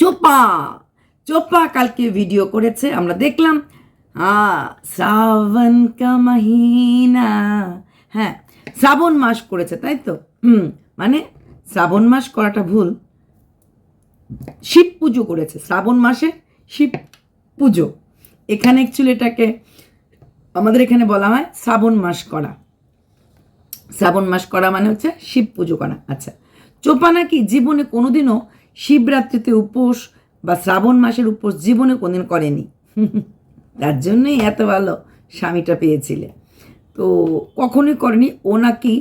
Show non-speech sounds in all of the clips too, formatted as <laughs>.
চোপা চোপা কালকে ভিডিও করেছে, আমরা দেখলাম। হ্যাঁ শ্রাবণ কা মহিনা। হ্যাঁ শ্রাবণ মাস করেছে, তাই তো? হুম মানে শ্রাবণ মাস করাটা ভুল। শিব পুজো করেছে, শ্রাবণ মাসে শিব পুজো। এখানে অ্যাকচুয়ালি এটাকে, আমাদের এখানে বলা হয় শ্রাবণ মাস করা। শ্রাবণ মাস করা মানে হচ্ছে শিব পুজো করা। আচ্ছা চোপা নাকি জীবনে কোনোদিনও শিবরাত্রিতে উপোস বা শ্রাবণ মাসের উপোস জীবনে কোনোদিন করেনি। তার জন্যই এত ভালো স্বামীটা পেয়েছিলে। তো কখনোই করেনি, ও নাকি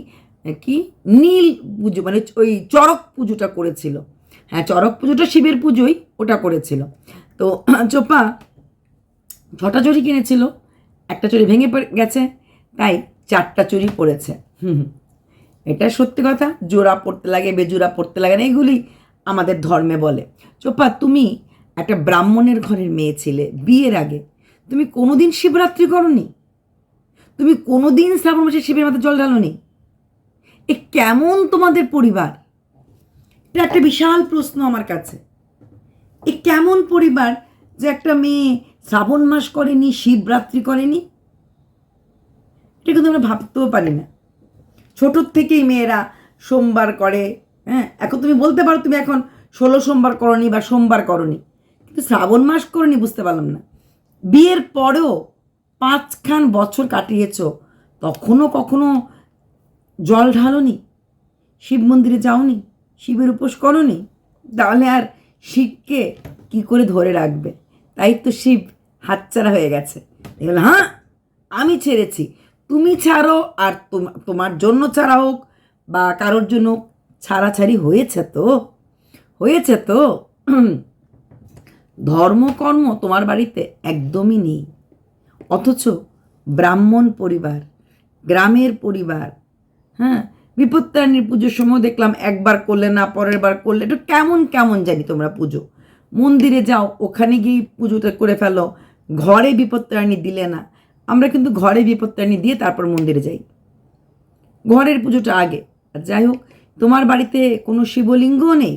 কি নীল পুজো মানে ওই চড়ক পুজোটা করেছিল। হ্যাঁ চড়ক পুজোটা শিবের পুজোই ওটা করেছিল। তো চোপা, ছটা চুরি কিনেছিল, একটা চুরি ভেঙে গেছে, তাই চারটা চুরি পড়েছে। হুম। এটা সত্যি কথা, জোড়া পড়তে লাগে, বেজোড়া পড়তে লাগে না এগুলি। আমাদের ধর্মে বলে। চোপা, তুমি একটা ব্রাহ্মণের ঘরের মেয়ে ছিলে বিয়ের আগে। তুমি কোনো দিন শিবরাত্রি করনি? তুমি কোনো দিন শ্রাবণ মাসে শিবের মাথায় জল ঢালোনি? এ কেমন তোমাদের পরিবার? এটা একটা বিশাল প্রশ্ন আমার কাছে। এ কেমন পরিবার যে একটা মেয়ে শ্রাবণ মাস করেনি, শিবরাত্রি করেনি? এটা কিন্তু আমরা ভাবতেও পারি না। ছোটোর থেকেই মেয়েরা সোমবার করে হ্যাঁ এখন তুমি বলতে পারো তুমি এখন ষোলো সোমবার করনি বা সোমবার করনি, কিন্তু শ্রাবণ মাস করনি বুঝতে পারলাম না। বিয়ের পরেও পাঁচখান বছর কাটিয়েছ, তখনও কখনো জল ঢালোনি? শিব মন্দিরে যাওনি? শিবের উপোস করনি? তাহলে আর শিবকে কি করে ধরে রাখবে? তাই তো শিব হাতছাড়া হয়ে গেছে। এগুলো হ্যাঁ আমি ছেড়েছি। তুমি ছাড়ো আর তোম- তোমার জন্য ছাড়া হোক বা কারোর জন্য ছাড়াছাড়ি হয়েছে তো? হয়েছে তো? ধর্মকর্ম তোমার বাড়িতে একদমই নেই। অথচ ব্রাহ্মণ পরিবার, গ্রামের পরিবার হ্যাঁ? বিপত্তারিণীর পুজোর সময় দেখলাম একবার করলে না, পরের বার করলে, একটু কেমন কেমন জানি তোমরা পুজো। মন্দিরে যাও, ওখানে গিয়ে পুজোটা করে ফেলো। ঘরে বিপত্তারিণী দিলে না। আমরা কিন্তু ঘরে বিপত্তারিণী দিয়ে তারপর মন্দিরে যাই। ঘরের পুজোটা আগে। আর যাই হোক তোমার বাড়িতে কোনো শিবলিঙ্গও নেই?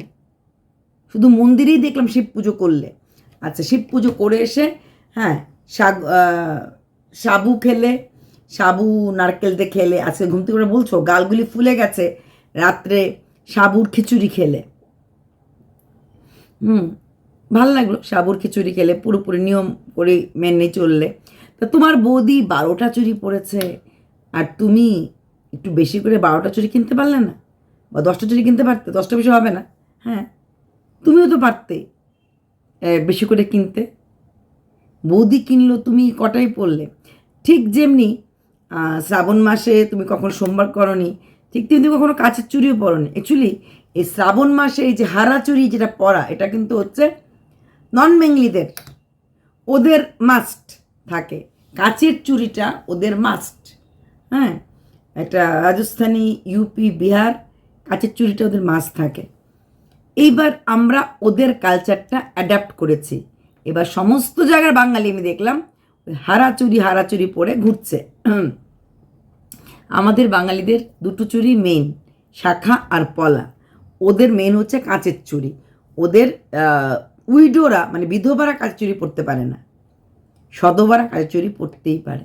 শুধু মন্দিরেই দেখলাম শিব পুজো করলে। আচ্ছা শিব পুজো করে এসে হ্যাঁ আহ, সাবু খেলে সাবু নারকেল দিয়ে খেলে আজকে ঘুম থেকে করে বলছো গালগুলি ফুলে গেছে রাত্রে সাবুর খিচুড়ি খেলে। হুম ভালো লাগল সাবুর খিচুড়ি খেলে পুরোপুরি নিয়ম করে মেনে চললে। তা তোমার বৌদি বারোটা চুরি পড়েছে আর তুমি একটু বেশি করে বারোটা চুরি কিনতে পারলে না? বা দশটা চুরি কিনতে পারতে, দশটা বেশি হবে না। হ্যাঁ তুমিও তো পারতে বেশি করে কিনতে। বৌদি কিনলো, তুমি কটাই পড়লে? ঠিক যেমনি শ্রাবণ মাসে তুমি কখন সোমবার করনি, ঠিক তেমনি কখনো কাছের চুরিও পরনি অ্যাকচুয়ালি এই শ্রাবণ মাসে এই যে হারা চুরি যেটা পরা, এটা কিন্তু হচ্ছে নন বেঙ্গলিদের ওদের মাস্ট থাকে। কাচের চুরিটা ওদের মাস্ট হ্যাঁ একটা রাজস্থানী ইউপি বিহার কাচের চুরিটা ওদের মাস্ট থাকে। এইবার আমরা ওদের কালচারটা অ্যাডাপ্ট করেছি। এবার সমস্ত জায়গার বাঙালি আমি দেখলাম, ওই হারাচুরি হারাচুরি পরে ঘুরছে। আমাদের বাঙালিদের দুটো চুরি মেন শাখা আর পলা। ওদের মেন হচ্ছে কাঁচের চুরি ওদের উইডোরা মানে বিধবারা কাঁচের চুরি পড়তে পারে না। সদবারা কাঁচের চুরি পড়তেই পারে।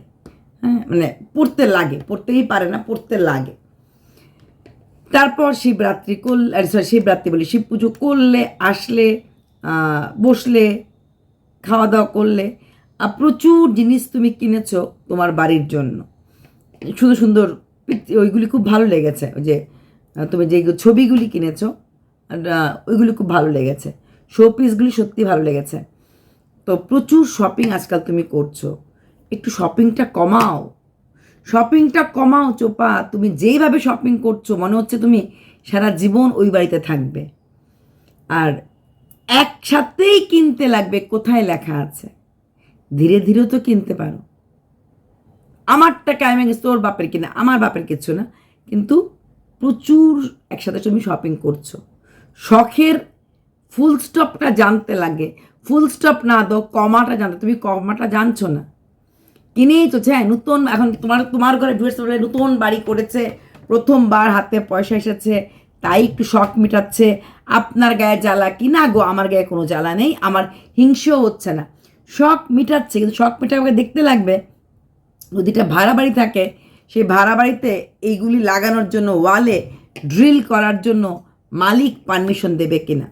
হ্যাঁ মানে পড়তে লাগে পড়তেই পারে না পড়তে লাগে। তারপর শিবরাত্রি করলে সরি শিবরাত্রি বলি, শিব পুজো করলে, আসলে বসলে খাওয়া দাওয়া করলে আর প্রচুর জিনিস তুমি কিনেছো তোমার বাড়ির জন্য। সুন্দর সুন্দর ওইগুলি খুব ভালো লেগেছে, ওই যে তুমি যে ছবিগুলি কিনেছো ওইগুলি খুব ভালো লেগেছে। শো পিসগুলি সত্যি ভালো লেগেছে। তো প্রচুর শপিং আজকাল তুমি করছ। একটু শপিংটা কমাও। শপিংটা কমাও চোপা, তুমি যেইভাবে শপিং করছ, মনে হচ্ছে তুমি সারা জীবন ওই বাড়িতে থাকবে। আর একসাথেই কিনতে লাগবে, কোথায় লেখা আছে? ধীরে ধীরেও তো কিনতে পারো। আমার টাকা আমি তোর বাপের কিনা, আমার বাপের কিছু না। কিন্তু প্রচুর একসাথে তুমি শপিং করছ। শখের ফুল স্টপটা জানতে লাগে। ফুল স্টপ না দো কমাটা জানতে, তুমি কমাটা জানছো না। কিনেই তো হ্যাঁ নতুন, এখন তোমার তোমার ঘরে ড্রেস নতুন বাড়ি করেছে, প্রথমবার হাতে পয়সা এসেছে, তাই একটু শখ মিটাচ্ছে, আপনার গায়ে জ্বালা কি না গো, আমার গায়ে কোনো জ্বালা নেই, আমার হিংসেও হচ্ছে না। শখ মিটাচ্ছে, কিন্তু শখ মিটাকে দেখতে লাগবে, যদি এটা ভাড়া বাড়ি থাকে, সেই ভাড়া বাড়িতে এইগুলি লাগানোর জন্য ওয়ালে ড্রিল করার জন্য মালিক পারমিশন দেবে কিনা।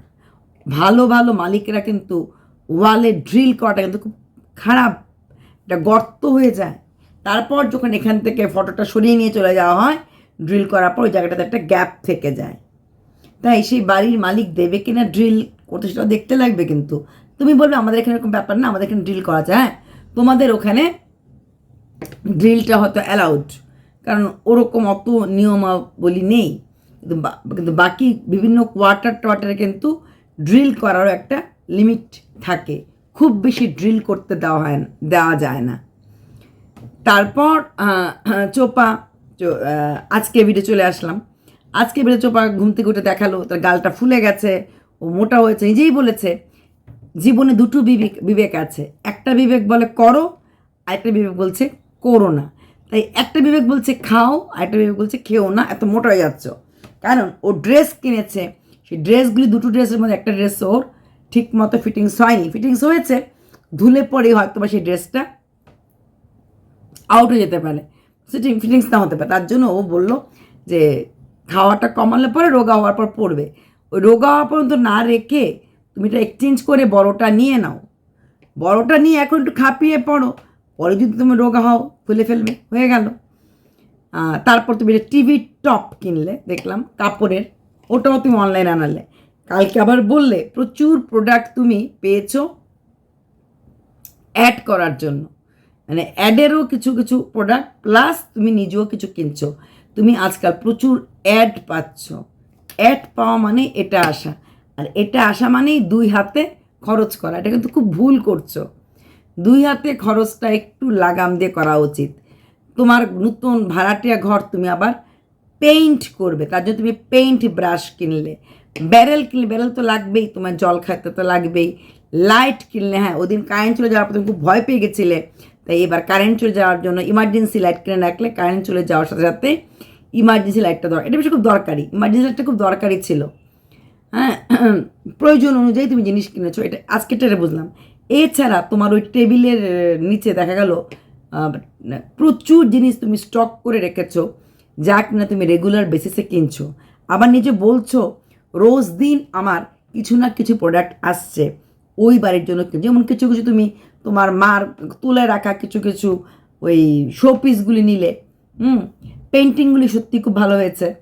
ভালো ভালো মালিকরা কিন্তু ওয়ালে ড্রিল করাটা কিন্তু খুব খারাপ এটা গর্ত হয়ে যায়। তারপর যখন এখান থেকে ফটোটা সরিয়ে নিয়ে চলে যাওয়া হয় ড্রিল করার পর ওই জায়গাটাতে একটা গ্যাপ থেকে যায়। তাই সেই বাড়ির মালিক দেবে কিনা ড্রিল করতে সেটা দেখতে লাগবে কিন্তু। তুমি বলবে, আমাদের এখানে এরকম ব্যাপার না, আমাদের এখানে ড্রিল করা যায়। হ্যাঁ তোমাদের ওখানে ড্রিলটা হয়তো অ্যালাউড কারণ ওরকম অত নিয়মাবলী নেই। কিন্তু কিন্তু বাকি বিভিন্ন কোয়ার্টার টোয়ার্টারে কিন্তু ড্রিল করারও একটা লিমিট থাকে। খুব বেশি ড্রিল করতে দেওয়া হয় দেওয়া যায় না। তারপর চোপা আজকে ভিডিও চলে আসলাম। আজকে ভিডিও চোপা ঘুম থেকে দেখাল, তার গালটা ফুলে গেছে, ও মোটা হয়েছে, নিজেই বলেছে, জীবনে দুটো বিবেক বিবেক আছে। একটা বিবেক বলে করো, আরেকটা বিবেক বলছে করো না। তাই একটা বিবেক বলছে খাও, আরেকটা বিবেক বলছে খেও না, এত মোটা হয়ে যাচ্ছ। কারণ ও ড্রেস কিনেছে, সেই ড্রেসগুলি দুটো ড্রেসের মধ্যে, একটা ড্রেস ওর ঠিক মতো ফিটিংস হয়নি। ফিটিংস হয়েছে, ধুলে পরে হয়তো বা সেই ড্রেসটা আউট হয়ে যেতে পারে। সিটিং ফিটিংস না হতে পারে। তার জন্য ও বলল যে খাওয়াটা কমালে পরে রোগা হওয়ার পর পড়বে। ওই রোগা হওয়া পর্যন্ত না রেখে তুমি এটা এক্সচেঞ্জ করে বড়টা নিয়ে নাও। বড়টা নিয়ে এখন একটু খাপিয়ে পড়ো। পরে যদি তুমি রোগা হও, খুলে ফেলবে, হয়ে গেল। তারপর তুমি টিভি টপ কিনলে, দেখলাম, কাপড়ের। ওটাও তুমি অনলাইন আনালে। কালকে আবার বললে, প্রচুর প্রোডাক্ট তুমি পেয়েছ অ্যাড করার জন্য। মানে অ্যাডেরও কিছু কিছু প্রোডাক্ট প্লাস তুমি নিজেও কিছু কিনছো। তুমি আজকাল প্রচুর অ্যাড পাচ্ছ। অ্যাড পাওয়া মানে এটা আসা। আর এটা আসা মানেই দুই হাতে খরচ করা। এটা কিন্তু খুব ভুল করছ। দুই হাতে খরচটা একটু লাগাম দিয়ে করা উচিত। তোমার নতুন ভাড়াটিয়া ঘর তুমি আবার পেইন্ট করবে। তার জন্য তুমি পেইন্ট ব্রাশ কিনলে। ব্যারেল কিনলে, ব্যারেল তো লাগবেই, তোমার জল খাইতে তো লাগবেই। লাইট কিনলে হ্যাঁ ওদিন কারেন্ট চলে যাওয়ার পর তুমি খুব ভয় পেয়ে গেছিলে। তাই এবার কারেন্ট চলে যাওয়ার জন্য ইমার্জেন্সি লাইট কিনে রাখলে কারেন্ট চলে যাওয়ার সাথে সাথে ইমার্জেন্সি লাইটটা দরকার এটা বেশি খুব দরকারি ইমার্জেন্সি লাইটটা খুব দরকারি ছিল। হ্যাঁ প্রয়োজন অনুযায়ী তুমি জিনিস কিনেছো, এটা আজকেটা বুঝলাম। এছাড়া তোমার ওই টেবিলের নিচে দেখা গেল প্রচুর জিনিস তুমি স্টক করে রেখেছো, যা কিনা তুমি রেগুলার বেসিসে কিনছো। আবার নিজে বলছো রোজ দিন আমার কিছু না কিছু প্রোডাক্ট আসছে। ওই বাড়ির জন্য যেমন কিছু কিছু তুমি তোমার মার তুলে রাখা কিছু কিছু ওই শো পিসগুলি নিলে, হুম পেন্টিংগুলি সত্যি খুব ভালো হয়েছে।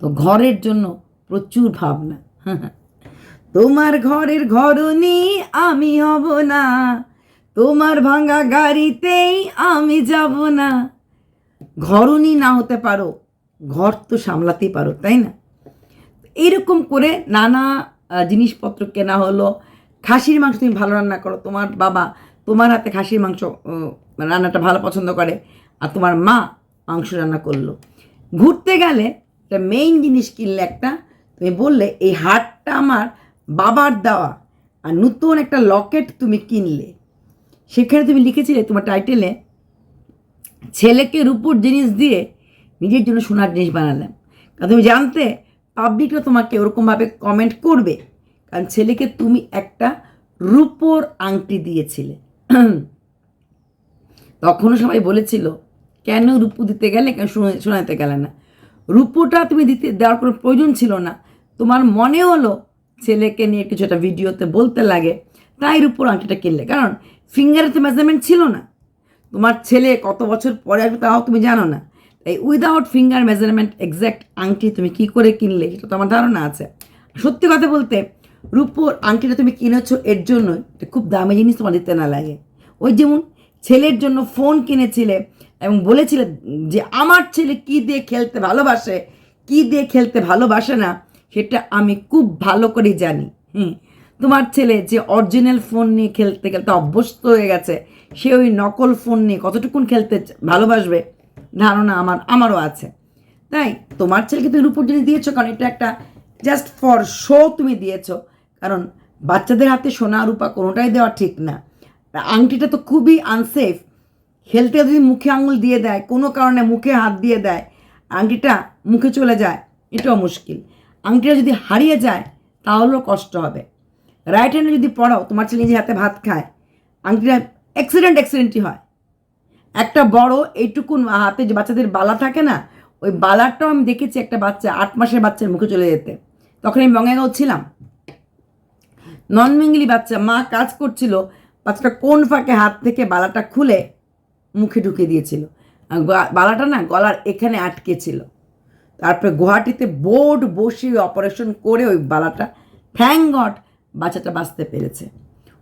তো ঘরের জন্য প্রচুর ভাবনা। <laughs> তোমার ঘরের ঘরনি আমি হব না। তোমার ভাঙা গাড়িতেই আমি যাব না। ঘরনি না হতে পারো, ঘর তো সামলাতেই পারো, তাই না? এইরকম করে নানা জিনিসপত্র কেনা হলো। খাসির মাংস তুমি ভালো রান্না করো। তোমার বাবা তোমার হাতে খাসির মাংস রান্নাটা ভালো পছন্দ করে আর তোমার মা মাংস রান্না করল। ঘুরতে গেলে একটা মেইন জিনিস কিনলে একটা, তুমি বললে, এই হারটা আমার বাবার দেওয়া আর নতুন একটা লকেট তুমি কিনলে। সেখানে তুমি লিখেছিলে তোমার টাইটেলে ছেলেকে রূপোর জিনিস দিয়ে নিজের জন্য সোনার জিনিস বানালাম। কারণ তুমি জানতে পাবলিকরা তোমাকে ওরকমভাবে কমেন্ট করবে। কারণ ছেলেকে তুমি একটা রূপোর আংটি দিয়েছিলে। <clears throat> তখনও সবাই বলেছিল, কেন রূপো দিতে গেলে, কেন সোনা গেলে না? রূপোটা তুমি দিতে দেওয়ার কোনো প্রয়োজন ছিল না। তোমার মনে হলো, ছেলেকে নিয়ে কিছু একটা ভিডিওতে বলতে লাগে, তাই রূপোর আংটিটা কিনলে। কারণ ফিঙ্গারে তো মেজারমেন্ট ছিল না। তোমার ছেলে কত বছর পরে আসবে তাও তুমি জানো না। তাই উইদাউট ফিঙ্গার মেজারমেন্ট এক্স্যাক্ট আংটি তুমি কি করে কিনলে, সেটা তো আমার ধারণা আছে। সত্যি কথা বলতে, রূপোর আংটিটা তুমি কিনেছো এর জন্য খুব দামি জিনিস তোমার দিতে না লাগে। ওই যেমন ছেলের জন্য ফোন কিনেছিলে এবং বলেছিলে যে আমার ছেলে কি দিয়ে খেলতে ভালোবাসে, কি দিয়ে খেলতে ভালোবাসে না, সেটা আমি খুব ভালো করে জানি। হুম, তোমার ছেলে যে অরিজিনাল ফোন নিয়ে খেলতে খেলতে অভ্যস্ত হয়ে গেছে, সে ওই নকল ফোন নিয়ে কতটুকুন খেলতে ভালোবাসবে ধারণা আমার, আমারও আছে। তাই তোমার ছেলেকে তুমি রূপোর জিনিস দিয়েছ কারণ এটা একটা জাস্ট ফর শো তুমি দিয়েছ। কারণ বাচ্চাদের হাতে সোনা রূপা কোনোটাই দেওয়া ঠিক না। আংটিটা তো খুবই আনসেফ খেলতে যদি মুখে আঙুল দিয়ে দেয়, কোনো কারণে মুখে হাত দিয়ে দেয়, আংটিটা মুখে চলে যায়, এটাও মুশকিল। আংটিটা যদি হারিয়ে যায়, তাহলেও কষ্ট হবে। রাইট হ্যান্ডে যদি পড়াও, তোমার ছেলে নিজে হাতে ভাত খায়, আংটিটা অ্যাক্সিডেন্ট অ্যাক্সিডেন্টই হয়। একটা বড় এইটুকুন হাতে যে বাচ্চাদের বালা থাকে না, ওই বালারটাও আমি দেখেছি একটা বাচ্চা আট মাসের বাচ্চার মুখে চলে যেতে। তখন আমি বঙ্গাগাঁও ছিলাম। নন বেঙ্গলি বাচ্চা, মা কাজ করছিল, বাচ্চাটা কোন ফাঁকে হাত থেকে বালাটা খুলে মুখে ঢুকে দিয়েছিল। বালাটা না গলার এখানে আটকে ছিল। তারপরে গুয়াহাটিতে বোর্ড বসিয়ে অপারেশন করে ওই বালাটা থ্যাংক গড বাচ্চাটা বাঁচতে পেরেছে।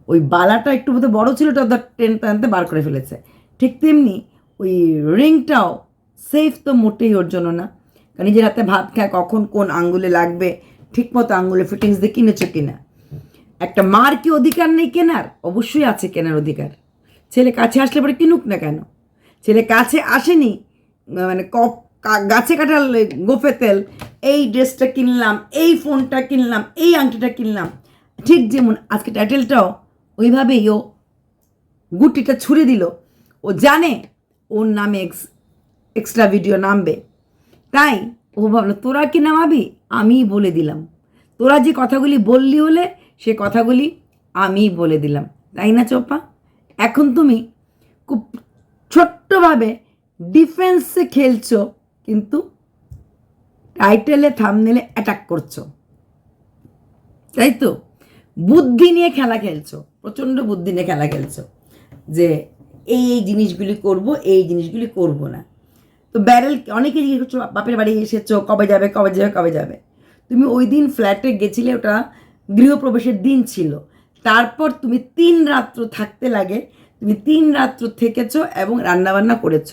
ওই বালাটা একটু বোধহয় বড় ছিল ওটা টেন প্যান্তে বার করে ফেলেছে। ঠিক তেমনি ওই রিংটাও সেফ তো মোটেই ওর জন্য না। কারণ নিজের হাতে ভাত খায়, কখন কোন আঙ্গুলে লাগবে ঠিক মতো আঙ্গুলে ফিটিংস দিয়ে কিনেছো কিনা? একটা মার কি অধিকার নেই কেনার? অবশ্যই আছে কেনার অধিকার। ছেলে কাছে আসলে পরে কিনুক না কেন? ছেলে কাছে আসেনি মানে ক- গাছে কাটাল গোফে তেল, এই ড্রেসটা কিনলাম, এই ফোনটা কিনলাম, এই আংটিটা কিনলাম। ঠিক যেমন আজকে টাইটেলটাও ওইভাবেই ও গুটিটা ছুড়ে দিল। ও জানে ওর নামে এক্স এক্সট্রা ভিডিও নামবে। তাই ও ভাবলো, তোরা কি নামাবি? আমিই বলে দিলাম। তোরা যে কথাগুলি বললি হলে, সে কথাগুলি আমিই বলে দিলাম। তাই না চোপা? এখন তুমি খুব ছোট্টভাবে ডিফেন্সে খেলছো, কিন্তু টাইটেলে থামনেলে অ্যাটাক করছ। তাই তো? বুদ্ধি নিয়ে খেলা খেলছো, প্রচণ্ড বুদ্ধি নিয়ে খেলা খেলছো। যে এই এই জিনিসগুলি করব, এই জিনিসগুলি করব না। তো ব্যারেল অনেকে জিজ্ঞেস করছ, বাপের বাড়ি এসেছ, কবে যাবে কবে যাবে কবে যাবে? তুমি ওই দিন ফ্ল্যাটে গেছিলে, ওটা গৃহপ্রবেশের দিন ছিল। তারপর তুমি তিন রাত্র থাকতে লাগে, তুমি তিন রাত্র থেকেছো এবং রান্নাবান্না করেছ।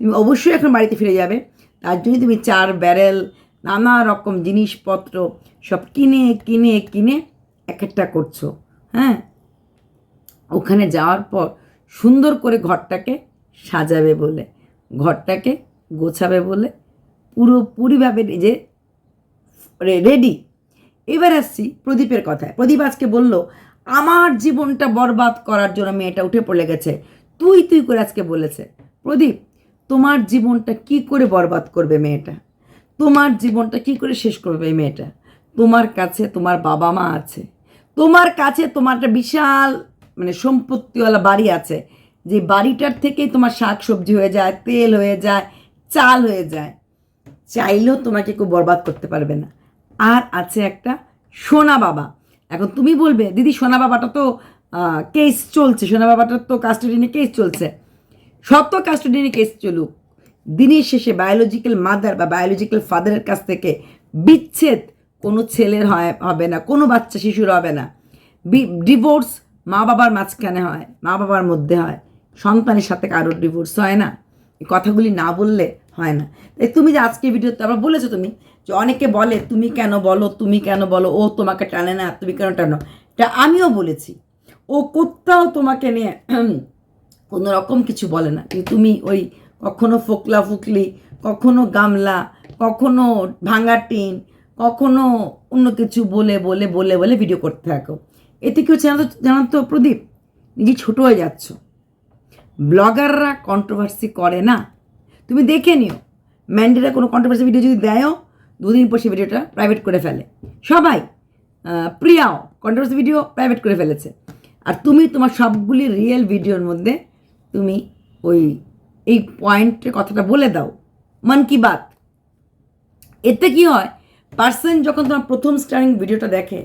তুমি অবশ্যই এখন বাড়িতে ফিরে যাবে। তার জন্য তুমি চার ব্যারেল নানা রকম জিনিসপত্র সব কিনে কিনে কিনে, এক একটা করছ হ্যাঁ? ওখানে যাওয়ার পর সুন্দর করে ঘরটাকে সাজাবে বলে, ঘরটাকে গোছাবে বলে পুরোপুরিভাবে নিজে রেডি এবার আসছি প্রদীপের কথায়। প্রদীপ আজকে বলল, আমার জীবনটা বরবাদ করার জন্য মেয়েটা উঠে পড়ে গেছে। তুই তুই করে আজকে বলেছে। প্রদীপ, তোমার জীবনটা কি করে বরবাদ করবে মেয়েটা? তোমার জীবনটা কি করে শেষ করবে মেয়েটা? তোমার কাছে তোমার বাবা মা আছে। তোমার কাছে তোমার একটা বিশাল মানে সম্পত্তিওয়ালা বাড়ি আছে, যে বাড়িটার থেকেই তোমার শাক সবজি হয়ে যায়, তেল হয়ে যায়, চাল হয়ে যায়, চাইলেও তোমাকে কেউ বরবাদ করতে পারবে না। আর আছে একটা সোনা বাবা। এখন তুমি বলবে, দিদি, সোনা বাবাটা তো কেস চলছে, সোনা বাবাটার তো কাস্টডি নিয়ে কেস চলছে। সব তো কাস্টডি নিয়ে কেস চলুক। দিনের শেষে বায়োলজিক্যাল মাদার বা বায়োলজিক্যাল ফাদারের কাছ থেকে বিচ্ছেদ। কোনো ছেলের হয়, হবে না, কোনো বাচ্চা, শিশুর হবে না। ডিভোর্স মা বাবার মাঝখানে হয়, মা বাবার মধ্যে হয়। সন্তানের সাথে কারোর ডিভোর্স হয় না। এই কথাগুলি না বললে হয় না। তাই তুমি যে আজকে ভিডিওতে আবার বলেছ তুমি, যে অনেকে বলে, তুমি কেন বলো, তুমি কেন বলো? ও তোমাকে টানে না, তুমি কেন টানো? এটা আমিও বলেছি। ও কোথাও তোমাকে নিয়ে কোনো রকম কিছু বলে না। কিন্তু তুমি ওই কখনো ফোকলা ফুকলি, কখনো গামলা, কখনো ভাঙা টিন, কখনো অন্য কিছু বলে বলে বলে বলে ভিডিও করতে থাকো। এতে জানো তো জানো তো প্রদীপ? নিজে ছোট হয়ে যাচ্ছ। ব্লগাররা কন্ট্রোভার্সি করে না। তুমি দেখে নিও। ম্যান্ডেরা কোনো কন্ট্রোভার্সি ভিডিও যদি দেয়ও, দুদিন পর সে ভিডিওটা প্রাইভেট করে ফেলে। সবাই প্রিয়াও কন্ট্রোভার্সি ভিডিও প্রাইভেট করে ফেলেছে। আর তুমি তোমার সবগুলি রিয়েল ভিডিওর মধ্যে তুমি ওই, এই পয়েন্টের কথাটা বলে দাও। মন কি বাত? এতে কি হয়? পার্সন যখন তোমার প্রথম স্টারিং ভিডিওটা দেখে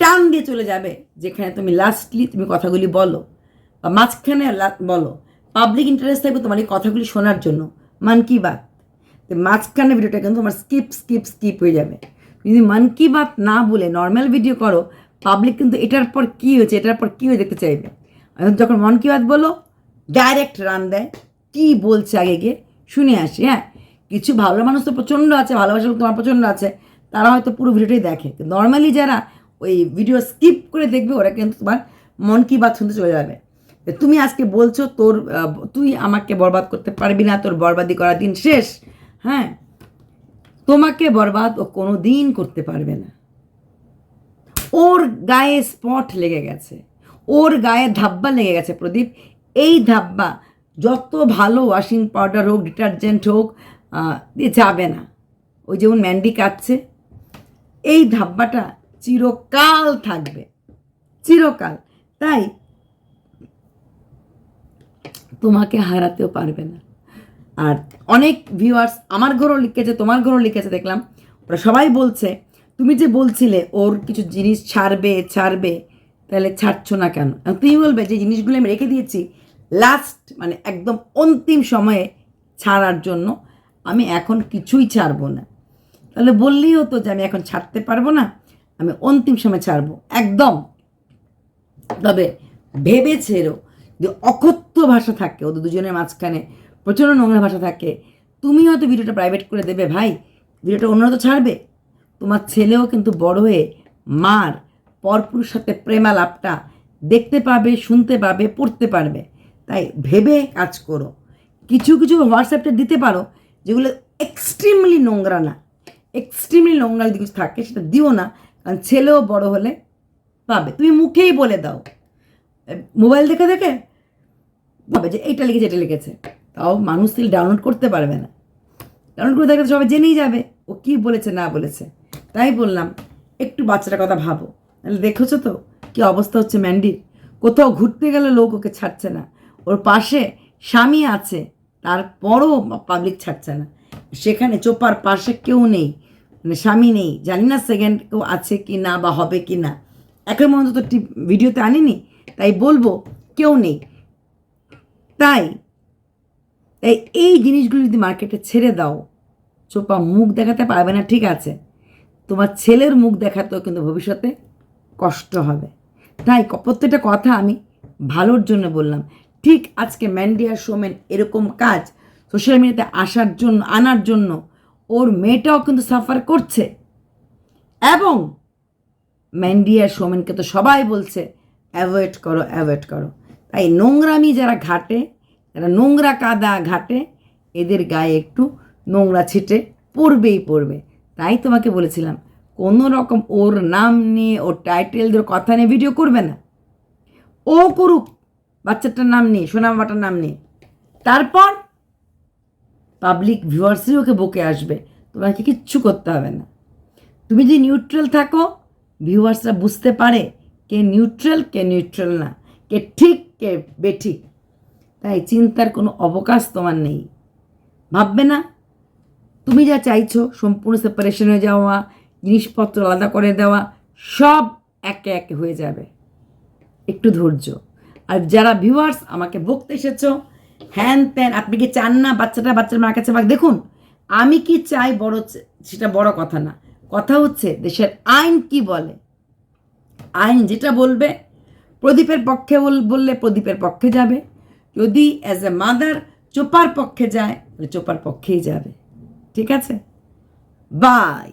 টান দিয়ে চলে যাবে, যেখানে তুমি লাস্টলি তুমি কথাগুলি বলো, বা মাঝখানে বলো। পাবলিক ইন্টারেস্ট থাকবে তোমার এই কথাগুলি শোনার জন্য। মান কি বাত? মাঝখানে ভিডিওটা কিন্তু তোমার স্কিপ স্কিপ স্কিপ হয়ে যাবে। যদি মান কি বাত না বলে নর্মাল ভিডিও করো পাবলিক কিন্তু এটার পর কী হয়েছে, এটার পর কী হয়ে দেখতে চাইবে? যখন মন কি বাত বলো ডাইরেক্ট রান দেয়, কী বলছে আগে গিয়ে, শুনে আসি হ্যাঁ? কিছু ভালো মানুষ তো প্রচণ্ড আছে ভালোবাসা তোমার প্রচণ্ড আছে, তারা হয়তো পুরো ভিডিওটাই দেখে। নর্মালি যারা ওই ভিডিও স্কিপ করে দেখবে, ওরা কিন্তু তোমার মন কি বাত শুনতে চলে যাবে। তুমি আজকে বলছো তোর তুই আমাকে বরবাদ করতে পারবি না, তোর বরবাদি করার দিন শেষ। হ্যাঁ তোমাকে বরবাদ ও কোনো দিন করতে পারবে না। ওর গায়ে স্পট লেগে গেছে। ওর গায়ে ধাব্বা লেগে গেছে, প্রদীপ। এই ধাব্বা যত ভালো ওয়াশিং পাউডার হোক ডিটারজেন্ট হোক দিয়ে যাবে না। ওই যেমন ম্যান্ডি কাটছে, এই ধাব্বাটা চিরকাল থাকবে। চিরকাল। তাই তোমাকে হারাতেও পারবে না। আর অনেক ভিউয়ার্স আমার ঘরও লিখেছে তোমার ঘরও লিখেছে, দেখলাম। ওরা সবাই বলছে, তুমি যে বলছিলে ওর কিছু জিনিস ছাড়বে ছাড়বে, তাহলে ছাড়ছো না কেন? তুমি বলবে যে, জিনিসগুলো আমি রেখে দিয়েছি লাস্ট মানে একদম অন্তিম সময়ে ছাড়ার জন্য আমি এখন কিছুই ছাড়বো না। তাহলে বললেই হতো যে, আমি এখন ছাড়তে পারব না? আমি অন্তিম সময় ছাড়বো, একদম। তবে ভেবে ছেড়ো যে অকথ্য ভাষা থাকে, ওদের দুজনের মাঝখানে প্রচণ্ড নোংরা ভাষা থাকে। তুমি হয়তো ভিডিওটা প্রাইভেট করে দেবে, ভাই, ভিডিওটা অন্যরা তো ছাড়বে? তোমার ছেলেও কিন্তু বড় হয়ে মার পরপুরুষ সাথে প্রেমালাপটা দেখতে পাবে, শুনতে পাবে, পড়তে পারবে। তাই ভেবে কাজ করো। কিছু কিছু হোয়াটসঅ্যাপটা দিতে পারো, যেগুলো এক্সট্রিমলি নোংরা না। এক্সট্রিমলি নোংরা যদি কিছু থাকে, সেটা দিও না। কারণ ছেলেও বড় হলে পাবে। তুমি মুখেই বলে দাও। মোবাইল দেখে দেখে ভাবে যে এইটা লিখেছে, এটা লিখেছে। তাও মানুষ still ডাউনলোড করতে পারবে না। ডাউনলোড করে দেখলে সবাই জেনেই যাবে, ও কি বলেছে, না বলেছে। তাই বললাম, একটু বাচ্চাটার কথা ভাবো। তাহলে দেখেছ তো কি অবস্থা হচ্ছে ম্যান্ডির? কোথাও ঘুরতে গেলে লোক ওকে ছাড়ছে না। ওর পাশে স্বামী আছে, তারপরও পাবলিক ছাড়ছে না। সেখানে চোপার পাশে কেউ নেই। মানে স্বামী নেই, জানি না সেকেন্ড কেউ আছে কি না বা হবে কি না। এখন পর্যন্ত তো ভিডিওতে আনিনি, তাই বলব কেউ নেই। তাই তাই এই জিনিসগুলো যদি মার্কেটে ছেড়ে দাও, চোপা মুখ দেখাতে পারবে না, ঠিক আছে। তোমার ছেলের মুখ দেখাতেও কিন্তু ভবিষ্যতে কষ্ট হবে। তাই প্রত্যেকটা কথা আমি ভালোর জন্য বললাম। ঠিক আজকে ম্যান্ডি আর সোমেন এরকম কাজ সোশ্যাল মিডিয়াতে আসার জন্য, আনার জন্য ওর মেয়েটাও কিন্তু সাফার করছে। এবং ম্যান্ডি আর সোমেনকে তো সবাই বলছে অ্যাভয়েড করো অ্যাভয়েড করো। তাই নোংরামি যারা ঘাটে, যারা নোংরা কাদা ঘাটে, এদের গায়ে একটু নোংরা ছিটে পড়বেই পড়বে। তাই তোমাকে বলেছিলাম, কোনো রকম ওর নাম নিয়ে, ওর টাইটেল কথা নিয়ে ভিডিও করবে না। ও করুক, বাচ্চাটার নাম নিয়ে সোনামাটার নাম নিয়ে। তারপর পাবলিক ভিউয়ার্সই ওকে বকে আসবে। তোমাকে কিচ্ছু করতে হবে না। তুমি যদি নিউট্রাল থাকো ভিউয়ার্সরা বুঝতে পারে কে নিউট্রাল কে নিউট্রাল না, কে ঠিক, কে বেঠিক। তাই চিন্তার কোনো অবকাশ তোমার নেই। ভাববে না। তুমি যা চাইছো, সম্পূর্ণ সেপারেশন হয়ে যাওয়া, জিনিসপত্র আলাদা করে দেওয়া, সব একে একে হয়ে যাবে। একটু ধৈর্য। আর যারা ভিউয়ার্স আমাকে বকতে এসেছ হ্যান ত্যান, আপনি কি চান না বাচ্চাটা বাচ্চার মার কাছে দেখুন, আমি কি চাই বড় সেটা বড় কথা না। কথা হচ্ছে, দেশের আইন কি বলে? আইন যেটা বলবে, প্রদীপের পক্ষে বল- বললে প্রদীপের পক্ষে যাবে। যদি অ্যাজ এ মাদার চোপার পক্ষে যায়, তাহলে চোপার পক্ষেই যাবে। ঠিক আছে? বাই